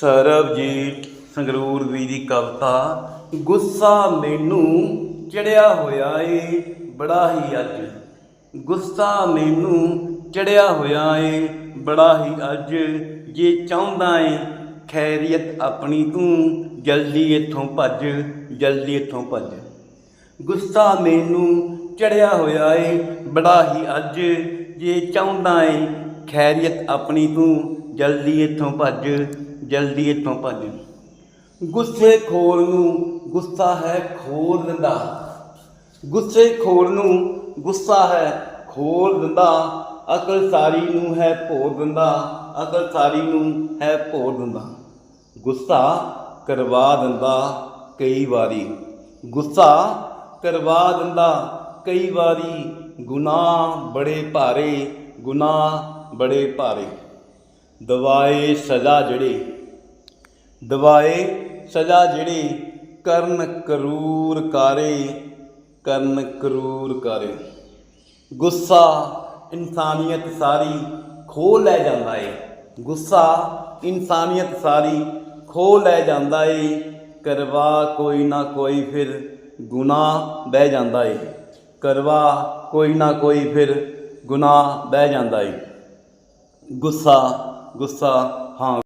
ਸਰਬਜੀਤ ਸੰਗਰੂਰ ਵੀ ਦੀ ਕਵਿਤਾ, ਗੁੱਸਾ ਮੈਨੂੰ ਚੜਿਆ ਹੋਇਆ ਏ, ਬੜਾ ਹੀ ਅੱਜ। ਗੁੱਸਾ ਮੈਨੂੰ ਚੜਿਆ ਹੋਇਆ ਏ, ਬੜਾ ਹੀ ਅੱਜ। ਜੇ ਚਾਹੁੰਦਾ ਏ, ਖੈਰੀਅਤ ਆਪਣੀ ਤੂੰ, ਜਲਦੀ ਇੱਥੋਂ ਭੱਜ, ਜਲਦੀ ਇੱਥੋਂ ਭੱਜ। ਗੁੱਸਾ ਮੈਨੂੰ ਚੜਿਆ ਹੋਇਆ ਏ, ਬੜਾ ਹੀ ਅੱਜ। ਜੇ ਚਾਹੁੰਦਾ ਏ, ਖੈਰੀਅਤ ਆਪਣੀ ਤੂੰ, ਜਲਦੀ ਇੱਥੋਂ ਭੱਜ। ਜਲਦੀ ਇੱਥੋਂ ਭੱਜ ਗੁੱਸੇ ਖੋਰ ਨੂੰ ਗੁੱਸਾ ਹੈ ਖੋਰ ਦਿੰਦਾ ਗੁੱਸੇ ਖੋਰ ਨੂੰ ਗੁੱਸਾ ਹੈ ਖੋਰ ਦਿੰਦਾ ਅਕਲ ਸਾਰੀ ਨੂੰ ਹੈ ਭੋਰ ਦਿੰਦਾ ਅਕਲ ਸਾਰੀ ਨੂੰ ਹੈ ਭੋਰ ਦਿੰਦਾ ਗੁੱਸਾ ਕਰਵਾ ਦਿੰਦਾ ਕਈ ਵਾਰੀ। ਗੁੱਸਾ ਕਰਵਾ ਦਿੰਦਾ ਕਈ ਵਾਰੀ। ਗੁਨਾਹ ਬੜੇ ਭਾਰੇ, ਗੁਨਾਹ ਬੜੇ ਭਾਰੇ। ਦਵਾਏ ਸਜ਼ਾ ਜਿਹੜੇ ਦਵਾਏ ਸਜ਼ਾ ਜਿਹੜੇ ਕਰਨ ਕਰੂਰ ਕਾਰੇ, ਕਰਨ ਕਰੂਰ ਕਾਰੇ। ਗੁੱਸਾ ਇਨਸਾਨੀਅਤ ਸਾਰੀ ਖੋ ਲੈ ਜਾਂਦਾ ਏ। ਗੁੱਸਾ ਇਨਸਾਨੀਅਤ ਸਾਰੀ ਖੋ ਲੈ ਜਾਂਦਾ ਏ। ਕਰਵਾ ਕੋਈ ਨਾ ਕੋਈ ਫਿਰ ਗੁਨਾਹ ਬਹਿ ਜਾਂਦਾ ਏ। ਕਰਵਾ ਕੋਈ ਨਾ ਕੋਈ ਫਿਰ ਗੁਨਾਹ ਬਹਿ ਜਾਂਦਾ ਏ। ਗੁੱਸਾ ਗੁੱਸਾ, ਹਾਂ।